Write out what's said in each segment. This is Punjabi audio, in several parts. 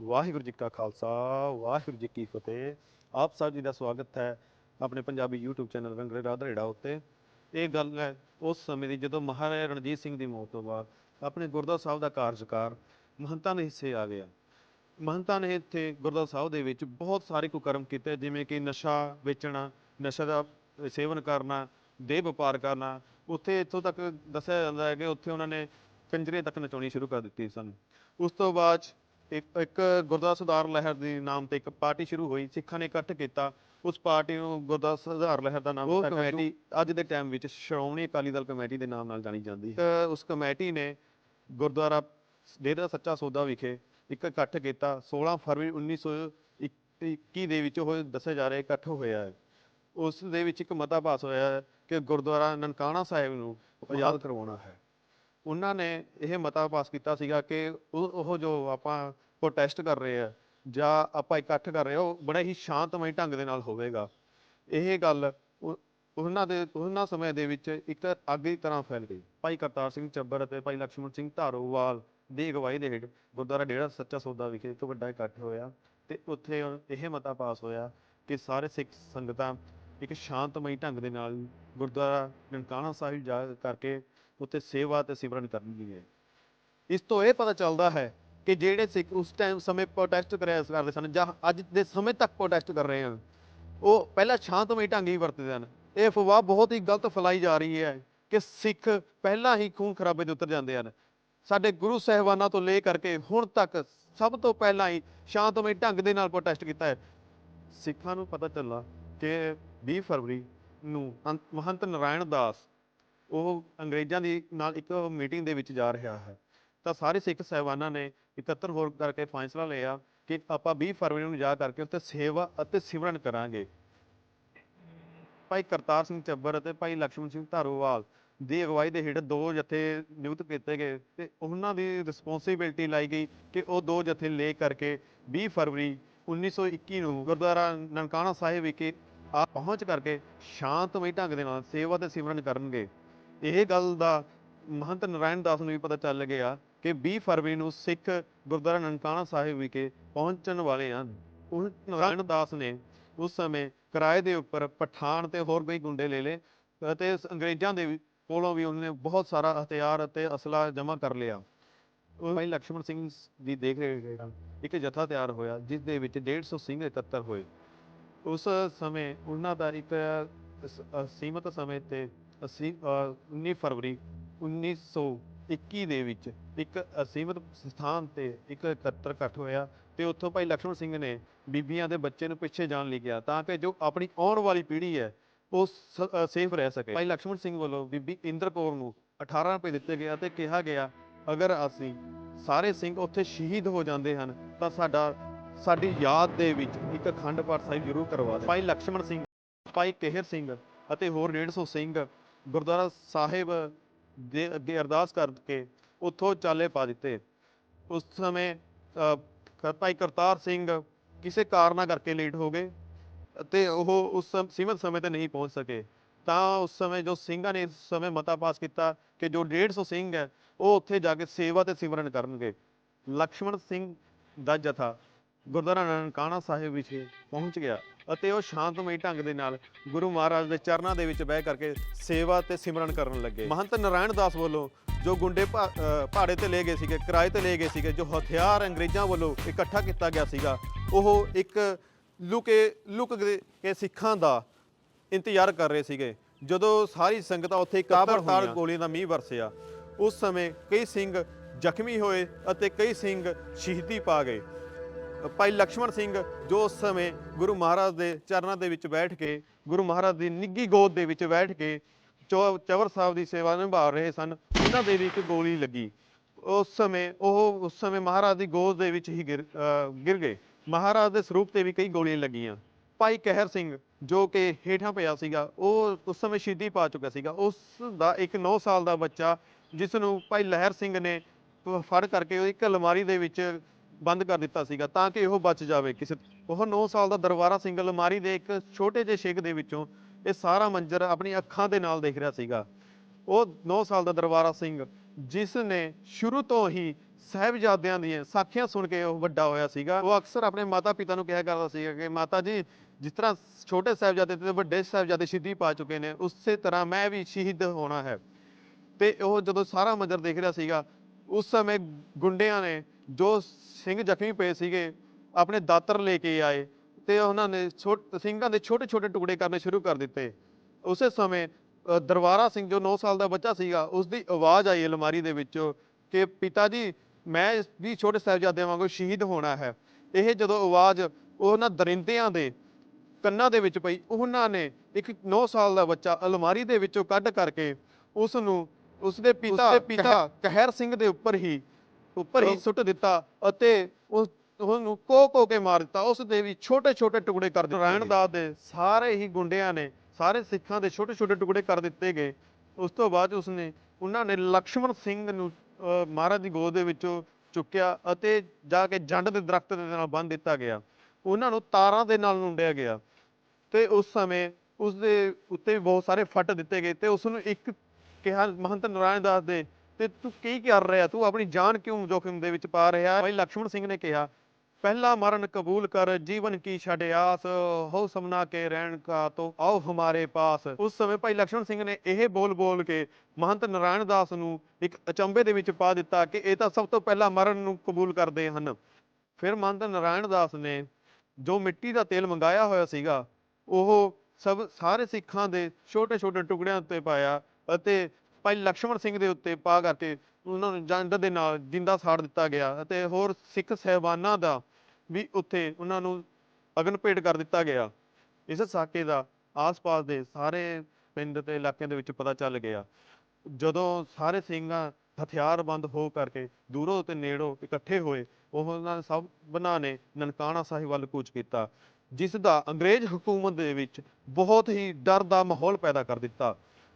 ਵਾਹਿਗੁਰੂ ਜੀ ਕਾ ਖਾਲਸਾ, ਵਾਹਿਗੁਰੂ ਜੀ ਕੀ ਫਤਿਹ। ਆਪ ਸਭ ਜੀ ਦਾ ਸਵਾਗਤ ਹੈ ਆਪਣੇ ਪੰਜਾਬੀ YouTube ਚੈਨਲ ਰੰਗਲੇ ਰਾਧਰੇੜਾ ਉੱਤੇ। ਇਹ ਗੱਲ ਹੈ, ਉਸ ਸਮੇਂ ਦੀ ਜਦੋਂ ਮਹਾਰਾਜਾ ਰਣਜੀਤ ਸਿੰਘ ਦੀ ਮੌਤ ਤੋਂ ਬਾਅਦ ਆਪਣੇ ਗੁਰਦੁਆਰਾ ਸਾਹਿਬ ਦਾ ਕਾਰਜਕਾਰ ਮਹੰਤਾਂ ਦੇ ਹਿੱਸੇ ਆ ਗਿਆ। ਮਹੰਤਾਂ ਨੇ ਇੱਥੇ ਗੁਰਦੁਆਰਾ ਸਾਹਿਬ ਦੇ ਵਿੱਚ ਬਹੁਤ ਸਾਰੇ ਕੁਕਰਮ ਕੀਤੇ, ਜਿਵੇਂ ਕਿ ਨਸ਼ਾ ਵੇਚਣਾ, ਨਸ਼ਾ ਦਾ ਸੇਵਨ ਕਰਨਾ, ਦੇਹ ਵਪਾਰ ਕਰਨਾ। ਉੱਥੇ ਇੱਥੋਂ ਤੱਕ ਦੱਸਿਆ ਜਾਂਦਾ ਹੈ ਕਿ ਉੱਥੇ ਉਹਨਾਂ ਨੇ ਕੰਜਰੇ ਤੱਕ ਨਚਾਉਣੀ ਸ਼ੁਰੂ ਕਰ ਦਿੱਤੀ ਸਨ। ਉਸ ਤੋਂ ਬਾਅਦ 'ਚ ਇੱਕ ਇੱਕ ਗੁਰਦੁਆਰਾ ਸੁਧਾਰ ਲਹਿਰ ਦੇ ਨਾਮ ਤੇ ਇੱਕ ਪਾਰਟੀ ਸ਼ੁਰੂ ਹੋਈ ਸਿੱਖਾਂ ਨੇ ਇਕੱਠ ਕੀਤਾ ਉਸ ਪਾਰਟੀ ਨੂੰ ਗੁਰਦੁਆਰਾ ਸੁਧਾਰ ਲਹਿਰ ਦਾ ਨਾਮ ਦਿੱਤਾ ਕਮੇਟੀ ਅੱਜ ਦੇ ਟਾਈਮ ਵਿੱਚ ਸ਼੍ਰੋਮਣੀ ਅਕਾਲੀ ਦਲ ਕਮੇਟੀ ਦੇ ਨਾਮ ਨਾਲ ਜਾਣੀ ਜਾਂਦੀ ਹੈ। ਉਸ ਕਮੇਟੀ ਨੇ ਗੁਰਦੁਆਰਾ ਡੇਰਾ ਸੱਚਾ ਸੌਦਾ ਵਿਖੇ ਇੱਕ ਇਕੱਠ ਕੀਤਾ। 16 ਫਰਵਰੀ 1921 ਦੇ ਵਿੱਚ ਉਹ ਦੱਸਿਆ ਜਾ ਰਿਹਾ ਇਕੱਠ ਹੋਇਆ ਹੈ। ਉਸ ਦੇ ਵਿੱਚ ਇੱਕ ਮਤਾ ਪਾਸ ਹੋਇਆ ਹੈ ਕਿ ਗੁਰਦੁਆਰਾ ਨਨਕਾਣਾ ਸਾਹਿਬ ਨੂੰ ਆਜ਼ਾਦ ਕਰਵਾਉਣਾ ਹੈ। ਉਹਨਾਂ ਨੇ ਇਹ ਮਤਾ ਪਾਸ ਕੀਤਾ ਸੀਗਾ ਕਿ ਉਹ ਉਹ ਜੋ ਆਪਾਂ ਪ੍ਰੋਟੈਸਟ ਕਰ ਰਹੇ ਆ ਜਾਂ ਆਪਾਂ ਇਕੱਠ ਕਰ ਰਹੇ ਆ, ਉਹ ਬੜਾ ਹੀ ਸ਼ਾਂਤਮਈ ਢੰਗ ਦੇ ਨਾਲ ਹੋਵੇਗਾ। ਇਹ ਗੱਲ ਉਹਨਾਂ ਦੇ, ਉਹਨਾਂ ਸਮੇਂ ਦੇ ਵਿੱਚ ਇੱਕ ਅੱਗ ਦੀ ਤਰ੍ਹਾਂ ਫੈਲ ਗਈ। ਭਾਈ ਕਰਤਾਰ ਸਿੰਘ ਚੱਬਰ ਅਤੇ ਭਾਈ ਲక్ష్మణ ਸਿੰਘ ਧਾਰੋਵਾਲ ਦੀ ਅਗਵਾਈ ਦੇ ਹੇਠ ਗੁਰਦੁਆਰਾ ਡੇਰਾ ਸੱਚਾ ਸੌਦਾ ਵਿਖੇ ਇੱਕ ਵੱਡਾ ਇਕੱਠ ਹੋਇਆ ਤੇ ਉੱਥੇ ਇਹ ਮਤਾ ਪਾਸ ਹੋਇਆ ਕਿ ਸਾਰੇ ਸਿੱਖ ਸੰਗਤਾਂ ਇੱਕ ਸ਼ਾਂਤਮਈ ਢੰਗ ਦੇ ਨਾਲ ਗੁਰਦੁਆਰਾ ਨਨਕਾਣਾ ਸਾਹਿਬ ਜਾ ਕਰਕੇ ਉੱਥੇ ਸੇਵਾ ਤੇ ਸਿਮਰਨ ਕਰਨਗੇ ਇਸ ਤੋਂ ਇਹ ਪਤਾ ਚੱਲਦਾ ਹੈ ਕਿ ਜਿਹੜੇ ਸਿੱਖ ਉਸ ਟਾਈਮ ਸਮੇਂ ਪ੍ਰੋਟੈਸਟ ਕਰਿਆ ਕਰਦੇ ਸਨ, ਜਾਂ ਅੱਜ ਦੇ ਸਮੇਂ ਤੱਕ ਪ੍ਰੋਟੈਸਟ ਕਰ ਰਹੇ ਹਨ, ਉਹ ਪਹਿਲਾਂ ਸ਼ਾਂਤਮਈ ਢੰਗ ਹੀ ਵਰਤਦੇ ਹਨ ਇਹ ਅਫਵਾਹ ਬਹੁਤ ਹੀ ਗਲਤ ਫੈਲਾਈ ਜਾ ਰਹੀ ਹੈ ਕਿ ਸਿੱਖ ਪਹਿਲਾਂ ਹੀ ਖੂਨ ਖਰਾਬੇ ਦੇ ਉਤਰ ਜਾਂਦੇ ਹਨ। ਸਾਡੇ ਗੁਰੂ ਸਾਹਿਬਾਨਾਂ ਤੋਂ ਲੈ ਕਰਕੇ ਹੁਣ ਤੱਕ ਸਭ ਤੋਂ ਪਹਿਲਾਂ ਹੀ ਸ਼ਾਂਤਮਈ ਢੰਗ ਦੇ ਨਾਲ ਪ੍ਰੋਟੈਸਟ ਕੀਤਾ ਹੈ। ਸਿੱਖਾਂ ਨੂੰ ਪਤਾ ਚੱਲਾ ਕਿ 20 ਫਰਵਰੀ ਨੂੰ ਮਹੰਤ ਨਾਰਾਇਣ ਦਾਸ ਉਹ ਅੰਗਰੇਜ਼ਾਂ ਦੀ ਨਾਲ ਇੱਕ ਮੀਟਿੰਗ ਦੇ ਵਿੱਚ ਜਾ ਰਿਹਾ ਹੈ। ਤਾਂ ਸਾਰੇ ਸਿੱਖ ਸਾਹਿਬਾਨਾਂ ਨੇ ਇਕੱਤਰ ਹੋ ਕਰਕੇ ਫੈਸਲਾ ਲਿਆ ਕਿ ਆਪਾਂ 20 ਫਰਵਰੀ ਨੂੰ ਜਾ ਕਰਕੇ ਉੱਥੇ ਸੇਵਾ ਅਤੇ ਸਿਮਰਨ ਕਰਾਂਗੇ। ਭਾਈ ਕਰਤਾਰ ਸਿੰਘ ਚੱਬਰ ਅਤੇ ਭਾਈ ਲਕਸ਼ਮਣ ਸਿੰਘ ਧਾਰੋਵਾਲ ਦੀ ਅਗਵਾਈ ਦੇ ਹੇਠ ਦੋ ਜਥੇ ਨਿਯੁਕਤ ਕੀਤੇ ਗਏ ਤੇ ਉਹਨਾਂ ਦੀ ਰਿਸਪੋਂਸੀਬਿਲਟੀ ਲਾਈ ਗਈ ਕਿ ਉਹ ਦੋ ਜਥੇ ਲੈ ਕਰਕੇ ਵੀਹ ਫਰਵਰੀ 1921 ਨੂੰ ਗੁਰਦੁਆਰਾ ਨਨਕਾਣਾ ਸਾਹਿਬ ਵਿਖੇ ਆ ਪਹੁੰਚ ਕਰਕੇ ਸ਼ਾਂਤਮਈ ਢੰਗ ਦੇ ਨਾਲ ਸੇਵਾ ਅਤੇ ਸਿਮਰਨ ਕਰਨਗੇ। ਇਹ ਗੱਲ ਦਾ ਮਹੰਤ ਨਰਾਇਣ ਦਾਸ ਨੂੰ ਵੀ ਪਤਾ ਚੱਲ ਗਿਆ ਕਿ 20 ਫਰਵਰੀ ਨੂੰ ਸਿੱਖ ਗੁਰਦੁਆਰਾ ਨਨਕਾਣਾ ਸਾਹਿਬ ਵਿਖੇ ਪਹੁੰਚਣ ਵਾਲੇ ਹਨ। ਉਹ ਨਰਾਇਣ ਦਾਸ ਨੇ ਉਸ ਸਮੇਂ ਕਿਰਾਏ ਦੇ ਉੱਪਰ ਪਠਾਨ ਤੇ ਹੋਰ ਕੋਈ ਗੁੰਡੇ ਲੈ ਲਏ ਅਤੇ ਅੰਗਰੇਜ਼ਾਂ ਦੇ ਕੋਲੋਂ ਵੀ ਉਹਨੇ ਬਹੁਤ ਸਾਰਾ ਹਥਿਆਰ ਅਤੇ ਅਸਲਾ ਜਮ੍ਹਾਂ ਕਰ ਲਿਆ। ਉਹ ਭਾਈ ਲక్ష్మణ ਸਿੰਘ ਦੀ ਦੇਖ ਰੇਖ ਇੱਕ ਜਥਾ ਤਿਆਰ ਹੋਇਆ, ਜਿਸ ਦੇ ਵਿੱਚ 150 ਸਿੰਘ ਇਕੱਤਰ ਹੋਏ। ਉਸ ਸਮੇਂ ਉਹਨਾਂ ਦਾ ਇੱਕ ਸੀਮਤ ਸਮੇਂ ਤੇ ਅਸੀਂ 19 ਫਰਵਰੀ 1921 ਦੇ ਵਿੱਚ ਇੱਕ ਅਸੀਮਤ ਸਥਾਨ ਤੇ ਇੱਕ ਇਕੱਤਰ ਇਕੱਠ ਹੋਇਆ ਤੇ ਉੱਥੋਂ ਭਾਈ ਲਖਮਣ ਸਿੰਘ ਨੇ ਬੀਬੀਆਂ ਦੇ ਬੱਚੇ ਨੂੰ ਪਿੱਛੇ ਜਾਣ ਲਈ ਕਿਹਾ ਤਾਂ ਕਿ ਜੋ ਆਪਣੀ ਆਉਣ ਵਾਲੀ ਪੀੜ੍ਹੀ ਹੈ, ਉਹ ਸੇਫ ਰਹਿ ਸਕੇ। ਭਾਈ ਲਖਮਣ ਸਿੰਘ ਵੱਲੋਂ ਬੀਬੀ ਇੰਦਰ ਕੌਰ ਨੂੰ 18 ਰੁਪਏ ਦਿੱਤੇ ਗਿਆ ਤੇ ਕਿਹਾ ਗਿਆ, ਅਗਰ ਅਸੀਂ ਸਾਰੇ ਸਿੰਘ ਉੱਥੇ ਸ਼ਹੀਦ ਹੋ ਜਾਂਦੇ ਹਨ, ਤਾਂ ਸਾਡਾ, ਸਾਡੀ ਯਾਦ ਦੇ ਵਿੱਚ ਇੱਕ ਅਖੰਡ ਪਾਠ ਸਾਹਿਬ ਜ਼ਰੂਰ ਕਰਵਾ ਦੇ। ਭਾਈ ਲਖਮਣ ਸਿੰਘ, ਭਾਈ ਕਹਿਰ ਸਿੰਘ ਅਤੇ ਹੋਰ 150 ਸਿੰਘ ਗੁਰਦੁਆਰਾ ਸਾਹਿਬ ਦੇ ਅੱਗੇ ਅਰਦਾਸ ਕਰਕੇ ਉੱਥੋਂ ਚਾਲੇ ਪਾ ਦਿੱਤੇ। ਉਸ ਸਮੇਂ ਭਾਈ ਕਰਤਾਰ ਸਿੰਘ ਕਿਸੇ ਕਾਰਨਾਂ ਕਰਕੇ ਲੇਟ ਹੋ ਗਏ ਅਤੇ ਉਹ ਉਸ ਸੀਮਤ ਸਮੇਂ ਤੇ ਨਹੀਂ ਪਹੁੰਚ ਸਕੇ। ਤਾਂ ਉਸ ਸਮੇਂ ਜੋ ਸਿੰਘਾਂ ਨੇ ਇਸ ਸਮੇਂ ਮਤਾ ਪਾਸ ਕੀਤਾ ਕਿ ਜੋ 150 ਸਿੰਘ ਹੈ, ਉਹ ਉੱਥੇ ਜਾ ਕੇ ਸੇਵਾ ਤੇ ਸਿਮਰਨ ਕਰਨਗੇ। ਲਕਸ਼ਮਣ ਸਿੰਘ ਦਾ ਜਥਾ ਗੁਰਦੁਆਰਾ ਨਨਕਾਣਾ ਸਾਹਿਬ ਵਿਖੇ ਪਹੁੰਚ ਗਿਆ ਅਤੇ ਉਹ ਸ਼ਾਂਤਮਈ ਢੰਗ ਦੇ ਨਾਲ ਗੁਰੂ ਮਹਾਰਾਜ ਦੇ ਚਰਨਾਂ ਦੇ ਵਿੱਚ ਬਹਿ ਕਰਕੇ ਸੇਵਾ ਤੇ ਸਿਮਰਨ ਕਰਨ ਲੱਗੇ। ਮਹੰਤ ਨਾਰਾਇਣ ਦਾਸ ਵੱਲੋਂ ਜੋ ਗੁੰਡੇ ਭਾੜੇ ਤੇ ਲੈ ਗਏ ਸੀਗੇ ਕਿਰਾਏ ਤੇ ਲੈ ਗਏ ਸੀਗੇ ਜੋ ਹਥਿਆਰ ਅੰਗਰੇਜ਼ਾਂ ਵੱਲੋਂ ਇਕੱਠਾ ਕੀਤਾ ਗਿਆ ਸੀਗਾ ਉਹ ਇੱਕ ਲੁਕੇ ਲੁਕ ਕੇ ਸਿੱਖਾਂ ਦਾ ਇੰਤਜ਼ਾਰ ਕਰ ਰਹੇ ਸੀਗੇ। ਜਦੋਂ ਸਾਰੀ ਸੰਗਤਾਂ ਉੱਥੇ ਇਕੱਤਰ ਤਾਰ ਗੋਲੀਆਂ ਦਾ ਮੀਂਹ ਵਰਸਿਆ ਉਸ ਸਮੇਂ ਕਈ ਸਿੰਘ ਜ਼ਖਮੀ ਹੋਏ ਅਤੇ ਕਈ ਸਿੰਘ ਸ਼ਹੀਦੀ ਪਾ ਗਏ। ਭਾਈ ਲਕਸ਼ਮਣ ਸਿੰਘ ਜੋ ਉਸ ਸਮੇਂ ਗੁਰੂ ਮਹਾਰਾਜ ਦੇ ਚਰਨਾਂ ਦੇ ਵਿੱਚ ਬੈਠ ਕੇ, ਗੁਰੂ ਮਹਾਰਾਜ ਦੀ ਨਿੱਗੀ ਗੋਦ ਦੇ ਵਿੱਚ ਬੈਠ ਕੇ ਚਵਰ ਸਾਹਿਬ ਦੀ ਸੇਵਾ ਨਿਭਾ ਰਹੇ ਸਨ, ਉਹਨਾਂ ਦੇ ਵੀ ਇੱਕ ਗੋਲੀ ਲੱਗੀ। ਉਸ ਸਮੇਂ, ਉਹ ਉਸ ਸਮੇਂ ਮਹਾਰਾਜ ਦੀ ਗੋਦ ਦੇ ਵਿੱਚ ਹੀ ਗਿਰ ਗਏ। ਮਹਾਰਾਜ ਦੇ ਸਰੂਪ ਤੇ ਵੀ ਕਈ ਗੋਲੀਆਂ ਲੱਗੀਆਂ। ਭਾਈ ਕਹਿਰ ਸਿੰਘ ਜੋ ਕਿ ਹੇਠਾਂ ਪਿਆ ਸੀਗਾ, ਉਹ ਉਸ ਸਮੇਂ ਸ਼ਹੀਦੀ ਪਾ ਚੁੱਕਾ ਸੀਗਾ। ਉਸ ਦਾ ਇੱਕ 9 ਸਾਲ ਦਾ ਬੱਚਾ ਜਿਸ ਨੂੰ ਭਾਈ ਲਹਿਰ ਸਿੰਘ ਨੇ ਫੜ ਕਰਕੇ ਉਹ ਇੱਕ ਅਲਮਾਰੀ ਦੇ ਵਿੱਚ ਬੰਦ ਕਰ ਦਿੱਤਾ ਸੀਗਾ ਤਾਂ ਕਿ ਉਹ ਬਚ ਜਾਵੇ ਕਿਸੇ ਉਹ 9 ਸਾਲ ਦਾ ਦਰਬਾਰਾ ਸਿੰਘ ਅਲਮਾਰੀ ਦੇ ਇੱਕ ਛੋਟੇ ਜਿਹੇ ਛੇਕ ਦੇ ਵਿੱਚੋਂ ਇਹ ਸਾਰਾ ਮੰਜ਼ਰ ਆਪਣੀ ਅੱਖਾਂ ਦੇ ਨਾਲ ਦੇਖ ਰਿਹਾ ਸੀਗਾ। ਉਹ 9 ਸਾਲ ਦਾ ਦਰਬਾਰਾ ਸਿੰਘ, ਜਿਸ ਨੇ ਸ਼ੁਰੂ ਤੋਂ ਹੀ ਸਾਹਿਬਜ਼ਾਦਿਆਂ ਦੀਆਂ ਸਾਖੀਆਂ ਸੁਣ ਕੇ ਉਹ ਵੱਡਾ ਹੋਇਆ ਸੀਗਾ। ਉਹ ਅਕਸਰ ਆਪਣੇ ਮਾਤਾ ਪਿਤਾ ਨੂੰ ਕਿਹਾ ਕਰਦਾ ਸੀਗਾ ਕਿ ਮਾਤਾ ਜੀ, ਜਿਸ ਤਰ੍ਹਾਂ ਛੋਟੇ ਸਾਹਿਬਜ਼ਾਦੇ ਤੇ ਵੱਡੇ ਸਾਹਿਬਜ਼ਾਦੇ ਸ਼ਹੀਦੀ ਪਾ ਚੁੱਕੇ ਨੇ, ਉਸੇ ਤਰ੍ਹਾਂ ਮੈਂ ਵੀ ਸ਼ਹੀਦ ਹੋਣਾ ਹੈ। ਤੇ ਉਹ ਜਦੋਂ ਸਾਰਾ ਮੰਜ਼ਰ ਦੇਖ ਰਿਹਾ ਸੀਗਾ, ਉਸ ਸਮੇਂ ਗੁੰਡਿਆਂ ਨੇ ਜੋ ਸਿੰਘ ਜ਼ਖਮੀ ਪਏ ਸੀਗੇ ਆਪਣੇ ਦਾਤਰ ਲੈ ਕੇ ਆਏ ਤੇ ਉਹਨਾਂ ਨੇ ਛੋਟ ਸਿੰਘਾਂ ਦੇ ਛੋਟੇ ਛੋਟੇ ਟੁਕੜੇ ਕਰਨੇ ਸ਼ੁਰੂ ਕਰ ਦਿੱਤੇ। ਉਸੇ ਸਮੇਂ ਦਰਬਾਰਾ ਸਿੰਘ ਜੋ 9 ਸਾਲ ਦਾ ਬੱਚਾ ਸੀਗਾ ਉਸ ਦੀ ਆਵਾਜ਼ ਆਈ ਅਲਮਾਰੀ ਦੇ ਵਿੱਚੋਂ ਕਿ ਪਿਤਾ ਜੀ ਮੈਂ ਵੀ ਛੋਟੇ ਸਾਹਿਬਜ਼ਾਦਿਆਂ ਵਾਂਗੂ ਸ਼ਹੀਦ ਹੋਣਾ ਹੈ। ਇਹ ਜਦੋਂ ਆਵਾਜ਼ ਉਹਨਾਂ ਦਰਿੰਦਿਆਂ ਦੇ ਕੰਨਾਂ ਦੇ ਵਿੱਚ ਪਈ ਉਹਨਾਂ ਨੇ ਇੱਕ 9 ਸਾਲ ਦਾ ਬੱਚਾ ਅਲਮਾਰੀ ਦੇ ਵਿੱਚੋਂ ਕੱਢ ਕਰਕੇ ਉਸ ਨੂੰ ਉਸਦੇ ਪਿਤਾ ਉਸਦੇ ਪਿਤਾ ਕਹਿਰ ਸਿੰਘ ਦੇ ਉੱਪਰ ਹੀ ਉੱਪਰ ਹੀ ਸੁੱਟ ਦਿੱਤਾ ਅਤੇ ਉਸ ਉਹਨੂੰ ਕੋ ਕੋ ਕੇ ਮਾਰ ਦਿੱਤਾ। ਉਸ ਦੇ ਵੀ ਛੋਟੇ ਛੋਟੇ ਟੁਕੜੇ ਕਰ ਦਿੱਤੇ। ਨਾਰਾਇਣ ਦਾਸ ਦੇ ਸਾਰੇ ਹੀ ਗੁੰਡਿਆਂ ਨੇ ਸਾਰੇ ਸਿੱਖਾਂ ਦੇ ਛੋਟੇ ਛੋਟੇ ਟੁਕੜੇ ਕਰ ਦਿੱਤੇ ਗਏ। ਉਸ ਤੋਂ ਬਾਅਦ ਉਸਨੇ ਉਹਨਾਂ ਨੇ ਲਕਸ਼ਮਣ ਸਿੰਘ ਨੂੰ ਮਹਾਰਾਜ ਦੀ ਗੋਦ ਦੇ ਵਿੱਚੋਂ ਚੁੱਕਿਆ ਅਤੇ ਜਾ ਕੇ ਜੰਡ ਦੇ ਦਰਖਤ ਦੇ ਨਾਲ ਬੰਨ੍ਹ ਦਿੱਤਾ ਗਿਆ। ਉਹਨਾਂ ਨੂੰ ਤਾਰਾਂ ਦੇ ਨਾਲ ਨੁੰਡਿਆ ਗਿਆ। ਤੇ ਉਸ ਸਮੇਂ ਉਸ ਦੇ ਉੱਤੇ ਬਹੁਤ ਸਾਰੇ ਫੱਟ ਦਿੱਤੇ ਗਏ ਤੇ ਉਸ ਨੂੰ ਇੱਕ ਕਿਹਾ ਮਹੰਤ ਨਾਰਾਇਣ ਦਾਸ ਦੇ ਤੇ ਤੂੰ ਕੀ ਕਰ ਰਿਹਾ? ਤੂੰ ਆਪਣੀ ਜਾਨ ਕਿਉਂ ਜੋਖਮ ਦੇ ਵਿੱਚ ਪਾ ਰਿਹਾ? ਭਾਈ ਲక్ష్మణ ਸਿੰਘ ਨੇ ਕਿਹਾ, ਪਹਿਲਾ ਮਰਨ ਕਬੂਲ ਕਰ, ਜੀਵਨ ਕੀ ਛੱਡ ਆਸ, ਹੋ ਸਮਨਾ ਕੇ ਰਹਿਣ ਕਾ ਤੋ ਆਓ ਹਮਾਰੇ ਪਾਸ। ਉਸ ਸਮੇਂ ਭਾਈ ਲక్ష్మణ ਸਿੰਘ ਨੇ ਇਹ ਬੋਲ ਬੋਲ ਕੇ ਮਹੰਤ ਨਾਰਾਇਣ ਦਾਸ ਨੂੰ ਇੱਕ ਅਚੰਬੇ ਦੇ ਵਿੱਚ ਪਾ ਦਿੱਤਾ ਕਿ ਇਹ ਤਾਂ ਸਭ ਤੋਂ ਪਹਿਲਾਂ ਮਰਨ ਨੂੰ ਕਬੂਲ ਕਰਦੇ ਹਨ। ਫਿਰ ਮਹੰਤ ਨਾਰਾਇਣ ਦਾਸ ਨੇ ਜੋ ਮਿੱਟੀ ਦਾ ਤੇਲ ਮੰਗਾਇਆ ਹੋਇਆ ਸੀਗਾ, ਉਹ ਸਭ ਸਾਰੇ ਸਿੱਖਾਂ ਦੇ ਛੋਟੇ ਛੋਟੇ ਟੁਕੜਿਆਂ ਉੱਤੇ ਪਾਇਆ ਅਤੇ ਭਾਈ ਲਕਸ਼ਮਣ ਸਿੰਘ ਦੇ ਉੱਤੇ ਪਾ ਕਰਕੇ ਉਹਨਾਂ ਨੂੰ ਜੰਡ ਦੇ ਨਾਲ ਜਿੰਦਾ ਸਾੜ ਦਿੱਤਾ ਗਿਆ ਅਤੇ ਹੋਰ ਸਿੱਖ ਸਾਹਿਬਾਨਾਂ ਦਾ ਵੀ ਉੱਥੇ ਉਹਨਾਂ ਨੂੰ ਅਗਨ ਭੇਟ ਕਰ ਦਿੱਤਾ ਗਿਆ। ਇਸ ਸਾਕੇ ਦਾ ਆਸ-ਪਾਸ ਦੇ ਸਾਰੇ ਪਿੰਡ ਤੇ ਇਲਾਕਿਆਂ ਦੇ ਵਿੱਚ ਪਤਾ ਚੱਲ ਗਿਆ। ਜਦੋਂ ਸਾਰੇ ਸਿੰਘਾਂ ਹਥਿਆਰਬੰਦ ਹੋ ਕਰਕੇ ਦੂਰੋਂ ਤੇ ਨੇੜੋਂ ਇਕੱਠੇ ਹੋਏ, ਉਹਨਾਂ ਸਭਨਾਂ ਨੇ ਨਨਕਾਣਾ ਸਾਹਿਬ ਵੱਲ ਕੂਚ ਕੀਤਾ ਜਿਸਦਾ ਅੰਗਰੇਜ਼ ਹਕੂਮਤ ਦੇ ਵਿੱਚ ਬਹੁਤ ਹੀ ਡਰ ਦਾ ਮਾਹੌਲ ਪੈਦਾ ਕਰ ਦਿੱਤਾ।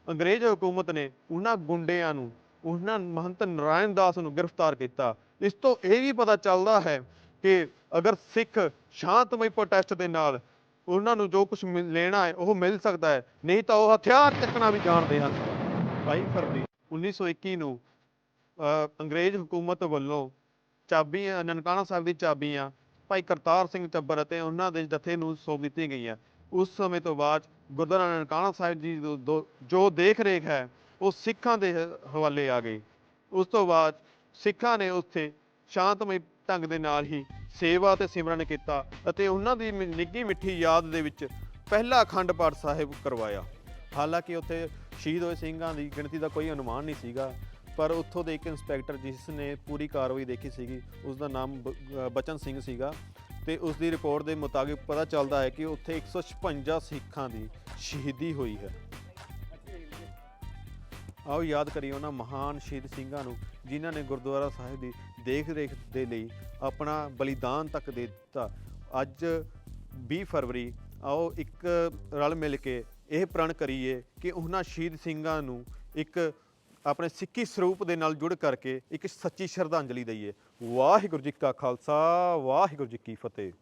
ਅੰਗਰੇਜ਼ ਹਕੂਮਤ ਨੇ ਉਹਨਾਂ ਗੁੰਡਿਆਂ ਨੂੰ ਉਹਨਾਂ ਮਹੰਤ ਨਾਰਾਇਣ ਦਾਸ ਨੂੰ ਗ੍ਰਿਫਤਾਰ ਕੀਤਾ। ਇਸ ਤੋਂ ਇਹ ਵੀ ਪਤਾ ਚੱਲਦਾ ਹੈ ਕਿ ਅਗਰ ਸਿੱਖ ਸ਼ਾਂਤਮਈ ਪ੍ਰੋਟੈਸਟ ਦੇ ਨਾਲ ਉਹਨਾਂ ਨੂੰ ਜੋ ਕੁਝ ਲੈਣਾ ਹੈ ਉਹ ਮਿਲ ਸਕਦਾ ਹੈ ਨਹੀਂ ਤਾਂ ਉਹ ਹਥਿਆਰ ਚੱਕਣਾ ਵੀ ਜਾਣਦੇ ਹਨ। 22 ਫਰਵਰੀ 1921 ਨੂੰ ਅਹ, ਅੰਗਰੇਜ਼ ਹਕੂਮਤ ਵੱਲੋਂ ਚਾਬੀਆਂ ਨਨਕਾਣਾ ਸਾਹਿਬ ਦੀ ਚਾਬੀਆਂ ਭਾਈ ਕਰਤਾਰ ਸਿੰਘ ਚੱਬਰ ਅਤੇ ਉਹਨਾਂ ਦੇ ਜਥੇ ਨੂੰ ਸੌਂਪ ਦਿੱਤੀਆਂ ਗਈਆਂ। ਉਸ ਸਮੇਂ ਤੋਂ ਬਾਅਦ ਗੁਰਦੁਆਰਾ ਨਨਕਾਣਾ ਸਾਹਿਬ ਜੀ ਦੋ- ਜੋ ਦੇਖ ਰੇਖ ਹੈ, ਉਹ ਸਿੱਖਾਂ ਦੇ ਹਵਾਲੇ ਆ ਗਈ ਉਸ ਤੋਂ ਬਾਅਦ ਸਿੱਖਾਂ ਨੇ ਉੱਥੇ ਸ਼ਾਂਤਮਈ ਢੰਗ ਦੇ ਨਾਲ ਹੀ ਸੇਵਾ ਤੇ ਸਿਮਰਨ ਕੀਤਾ ਅਤੇ ਉਹਨਾਂ ਦੀ ਮਿ- ਨਿੱਘੀ ਮਿੱਠੀ ਯਾਦ ਦੇ ਵਿੱਚ ਪਹਿਲਾ ਅਖੰਡ ਪਾਠ ਸਾਹਿਬ ਕਰਵਾਇਆ। ਹਾਲਾਂਕਿ ਉੱਥੇ ਸ਼ਹੀਦ ਹੋਏ ਸਿੰਘਾਂ ਦੀ ਗਿਣਤੀ ਦਾ ਕੋਈ ਅਨੁਮਾਨ ਨਹੀਂ ਸੀਗਾ, ਪਰ ਉੱਥੋਂ ਦੇ ਇੱਕ ਇੰਸਪੈਕਟਰ ਜਿਸ ਨੇ ਪੂਰੀ ਕਾਰਵਾਈ ਦੇਖੀ ਸੀਗੀ ਉਸ ਦਾ ਨਾਮ ਬ- ਬਚਨ ਸਿੰਘ ਸੀਗਾ। ਤੇ ਉਸ ਦੀ ਰਿਪੋਰਟ ਦੇ ਮੁਤਾਬਿਕ ਪਤਾ ਚੱਲਦਾ ਹੈ ਕਿ ਉੱਥੇ 156 ਸਿੱਖਾਂ ਦੀ ਸ਼ਹੀਦੀ ਹੋਈ ਹੈ। ਆਓ ਯਾਦ ਕਰੀਏ ਉਹਨਾਂ ਮਹਾਨ ਸ਼ਹੀਦ ਸਿੰਘਾਂ ਨੂੰ, ਜਿਨ੍ਹਾਂ ਨੇ ਗੁਰਦੁਆਰਾ ਸਾਹਿਬ ਦੀ ਦੇਖ ਰੇਖ ਦੇ ਲਈ ਆਪਣਾ ਬਲੀਦਾਨ ਤੱਕ ਦੇ ਦਿੱਤਾ। ਅੱਜ 20 ਫਰਵਰੀ, ਆਓ ਇੱਕ ਰਲ ਮਿਲ ਕੇ ਇਹ ਪ੍ਰਣ ਕਰੀਏ ਕਿ ਉਹਨਾਂ ਸ਼ਹੀਦ ਸਿੰਘਾਂ ਨੂੰ ਇੱਕ ਆਪਣੇ ਸਿੱਖੀ ਸਰੂਪ ਦੇ ਨਾਲ ਜੁੜ ਕਰਕੇ ਇੱਕ ਸੱਚੀ ਸ਼ਰਧਾਂਜਲੀ ਦਈਏ। ਵਾਹਿਗੁਰੂ ਜੀ ਕਾ ਖਾਲਸਾ, ਵਾਹਿਗੁਰੂ ਜੀ ਕੀ ਫਤਿਹ।